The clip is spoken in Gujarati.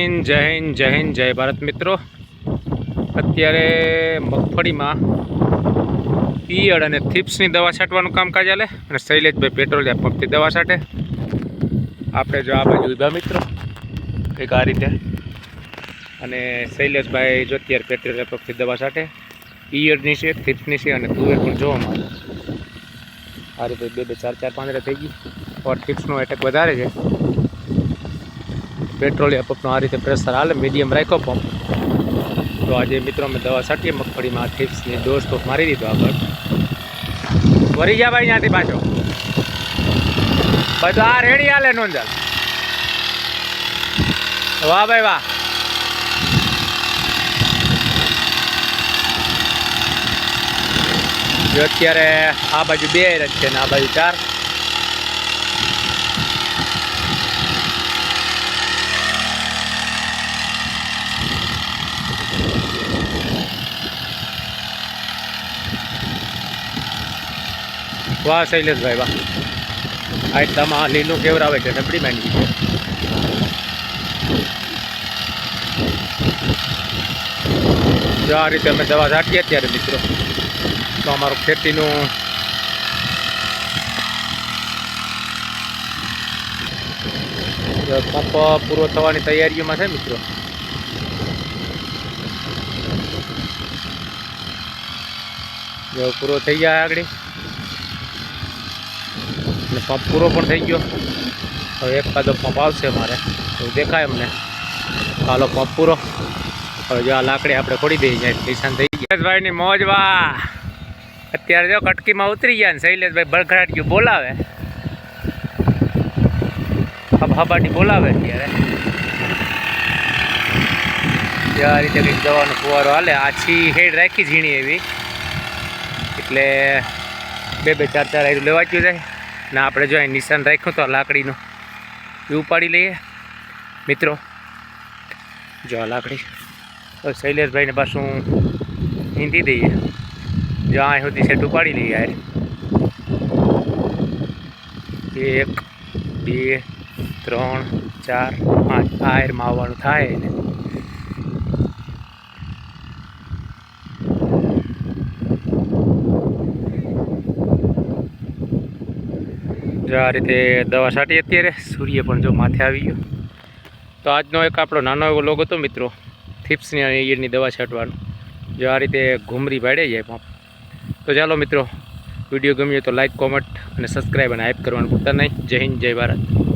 હિન્દ, જય હિન્દ, જય ભારત મિત્રો. અત્યારે મગફળીમાં પિયળ અને થીપ્સની દવા છાંટવાનું કામકાજ ચાલે અને શૈલેષભાઈ પેટ્રોલિયમ પંપથી દવા છાંટે. આપણે જો આ બાજુ ઊભા મિત્રો કંઈક આ રીતે. અને શૈલેષભાઈ જો અત્યારે પેટ્રોલિયમ પંપથી દવા છાંટે. પિયળની છે, થીપ્સની છે અને તુવેર પણ જોવા મળે. આ રીતે બે બે ચાર ચાર પાંદડા થઈ ગઈ. ઓર થીપ્સનો એટેક વધારે છે. પેટ્રોલિયમ પંપનો આ રીતે પ્રેશર હાલે મીડિયમ રાખ્યો પંપ તો આજે મિત્રો મેં દવા છાંટીએ, મગફળીમાં થીપ્સની ડોઝ તો મારી દીધો આગળ વરી ગયા ભાઈ ત્યાંથી પાછો. બધું આ રેડી હાલે નોંધલ. વાહ ભાઈ વાહ. અત્યારે આ બાજુ બે જ છે ને આ બાજુ ચાર. વાહ, શૈલેષભાઈ વાહ. આ તમા લીલું કેવરાવે છે, નબળી માંડવી છે. જો આ રીતે અમે દવા છાંટીએ અત્યારે મિત્રો, તો અમારું ખેતીનું પંપ પૂરો થવાની તૈયારીઓમાં છે મિત્રો. જો પૂરો થઈ જાય આગળ. અને પંપ પૂરો પણ થઈ ગયો. હવે એક કાદો પંપ આવશે મારે. એવું દેખાય અમને. હાલો પંપ પૂરો. હવે જો આ લાકડી આપણે ખોડી દઈએ જાય. નિશાન થઈ ગયા. ભાઈની મોજ વાહ. અત્યારે જો કટકીમાં ઉતરી ગયા ને શૈલેષભાઈ બળખડાટ ગયું બોલાવે. હબાટી બોલાવે અત્યારે. આ રીતે કંઈક દવાનો ફુવારો હાલે. આછી હેડ રાખી ઝીણી એવી. એટલે બે બે ચાર ચાર આયરું લેવાચ્યું જાય. ને આપણે જો અહીં નિશાન રાખ્યું તો લાકડીનું. એ ઉપાડી લઈએ. મિત્રો, જો આ લાકડી. તો શૈલેષભાઈને પાછું હીંધી દઈએ. જો આ સુધી સેટ ઉપાડી લઈએ યાર એક, બે, ત્રણ, ચાર, પાંચ. આ એરમાં આવવાનું થાય એને જો આ રીતે દવા છાંટી અત્યારે. સૂર્ય પણ જો માથે આવી ગયો. તો આજનો એક આપણો નાનો એવો લોગ હતો મિત્રો, થીપ્સની અને ઈયળની દવા છાંટવાનો. જો આ રીતે ઘૂમરી પાડે જાય પંપ તો ચાલો મિત્રો, વીડિયો ગમ્યો તો લાઈક કોમેન્ટ અને સબસ્ક્રાઈબ અને હાઇપ કરવાનું ભૂલતા નહીં. જય હિન્દ, જય ભારત.